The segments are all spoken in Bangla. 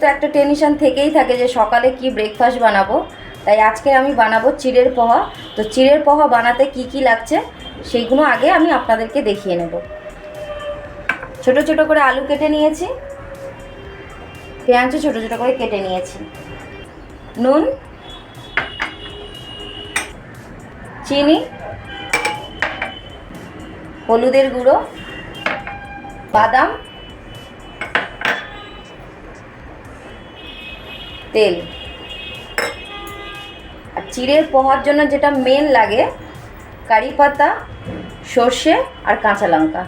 তো একটা টেনশন থেকেই থাকে যে সকালে কি ব্রেকফাস্ট বানাবো। তাই আজকে আমি বানাবো চিড়ের পোহা। তো চিড়ের পোহা বানাতে কি কি লাগছে, সেইগুলো আগে আমি আপনাদেরকে দেখিয়ে নেব। ছোট ছোট করে আলু কেটে নিয়েছি। পেঁয়াজও ছোট ছোট করে কেটে নিয়েছি। নুন, চিনি, হলুদের গুঁড়ো, বাদাম তেল। আর চিড়ের পোহার জন্য যেটা মেন লাগে, কারি পাতা, সর্ষে আর কাঁচা লঙ্কা।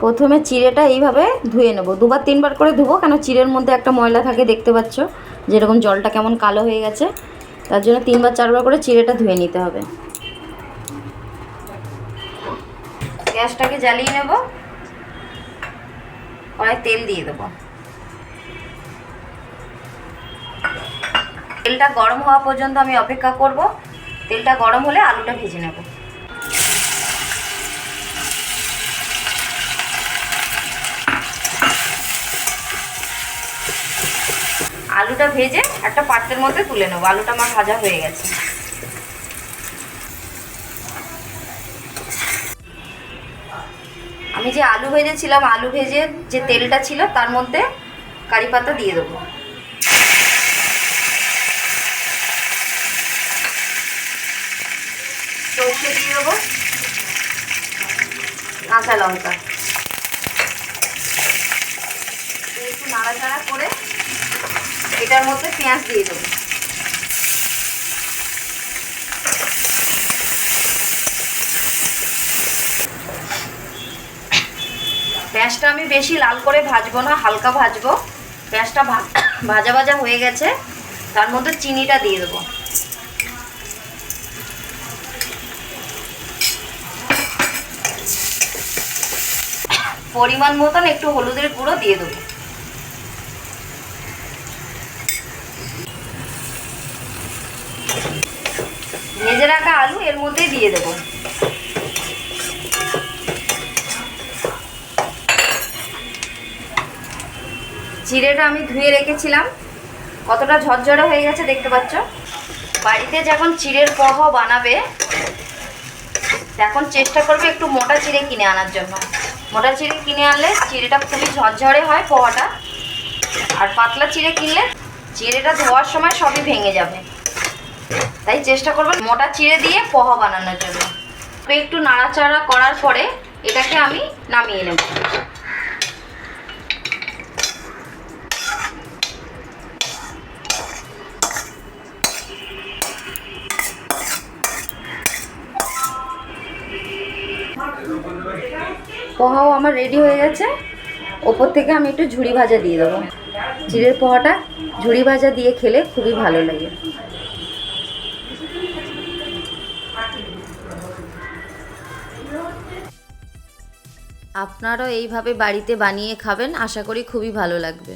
প্রথমে চিড়েটা এইভাবে ধুয়ে নেব। দুবার তিনবার করে ধুবো, কেন চিড়ের মধ্যে একটা ময়লা থাকে, দেখতে পাচ্ছ? যেরকম জলটা কেমন কালো হয়ে গেছে। তার জন্য তিনবার, চারবার করে চিড়েটা ধুয়ে নিতে হবে। গ্যাসটাকে জ্বালিয়ে নেব। কড়াই তেল দিয়ে দেবো। তেলটা গরম হওয়া পর্যন্ত আমি অপেক্ষা করব। তেলটা গরম হলে আলুটা ভেজে নেব। আলুটা ভেজে একটা পাত্রের মধ্যে তুলে নেব। আলুটা আমার ভাজা হয়ে গেছে। আমি যে আলু ভেজেছিলাম, আলু ভেজে যে তেলটা ছিল তার মধ্যে কারি পাতা দিয়ে দেবো। সর্ষে দিয়ে দেবো কাঁচা লঙ্কা। একটু নাড়াচাড়া করে এটার মধ্যে পেঁয়াজ দিয়ে দেবো। পেঁয়াজটা আমি বেশি লাল করে ভাজবো না, হালকা ভাজবো। পেঁয়াজটা ভাজা ভাজা হয়ে গেছে। তার মধ্যে চিনিটা দিয়ে দেবো। পরিমাণ মতন একটু হলুদের গুঁড়ো দিয়ে দেবো। ভেজে রাখা আলু এর মধ্যেই দিয়ে দেবো। জিরেটা আমি ধুয়ে রেখেছিলাম। কতটা ঝরঝরে হয়ে গেছে দেখতে পাচ্ছ? বাড়িতে যখন চিড়ের পহ বানাবে এখন চেষ্টা করবে একটু মোটা চিড়ে কিনে আনার জন্য। মোটা চিড়ে কিনে আনলে চিড়েটা খুবই ঝরঝরে হয় পোহাটা। আর পাতলা চিড়ে কিনলে চিড়েটা ধোয়ার সময় সবই ভেঙে যাবে। তাই চেষ্টা করবেন মোটা চিড়ে দিয়ে পোহা বানানোর জন্য। একটু নাড়াচাড়া করার পরে এটাকে আমি নামিয়ে নেব। পোহাও আমার রেডি হয়ে গেছে। ওপর থেকে আমি একটু ঝুড়ি ভাজা দিয়ে দেবো। চিড়ের পোহাটা ঝুড়ি ভাজা দিয়ে খেলে খুবই ভালো লাগে। আপনারাও এইভাবে বাড়িতে বানিয়ে খাবেন, আশা করি খুবই ভালো লাগবে।